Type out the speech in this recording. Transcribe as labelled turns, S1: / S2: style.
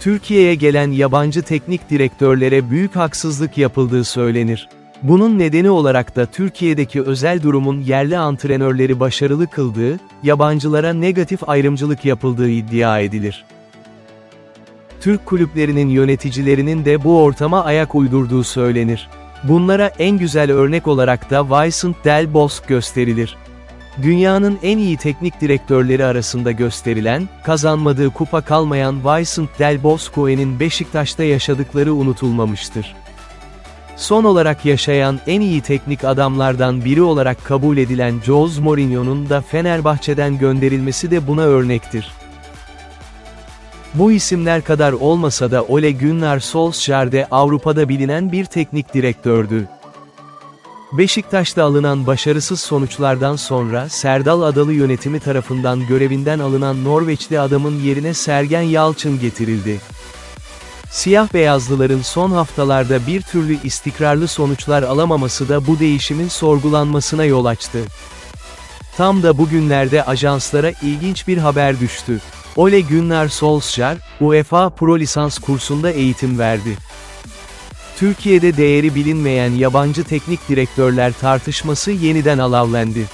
S1: Türkiye'ye gelen yabancı teknik direktörlere büyük haksızlık yapıldığı söylenir. Bunun nedeni olarak da Türkiye'deki özel durumun yerli antrenörleri başarılı kıldığı, yabancılara negatif ayrımcılık yapıldığı iddia edilir. Türk kulüplerinin yöneticilerinin de bu ortama ayak uydurduğu söylenir. Bunlara en güzel örnek olarak da Vincent Del Bosque gösterilir. Dünyanın en iyi teknik direktörleri arasında gösterilen, kazanmadığı kupa kalmayan Vincent Del Bosque'nin Beşiktaş'ta yaşadıkları unutulmamıştır. Son olarak yaşayan en iyi teknik adamlardan biri olarak kabul edilen Jose Mourinho'nun da Fenerbahçe'den gönderilmesi de buna örnektir. Bu isimler kadar olmasa da Ole Gunnar Solskjaer de Avrupa'da bilinen bir teknik direktördü. Beşiktaş'ta alınan başarısız sonuçlardan sonra Serdal Adalı yönetimi tarafından görevinden alınan Norveçli adamın yerine Sergen Yalçın getirildi. Siyah beyazlıların son haftalarda bir türlü istikrarlı sonuçlar alamaması da bu değişimin sorgulanmasına yol açtı. Tam da bugünlerde ajanslara ilginç bir haber düştü. Ole Gunnar Solskjaer, UEFA Pro Lisans kursunda eğitim verdi. Türkiye'de değeri bilinmeyen yabancı teknik direktörler tartışması yeniden alavlendi.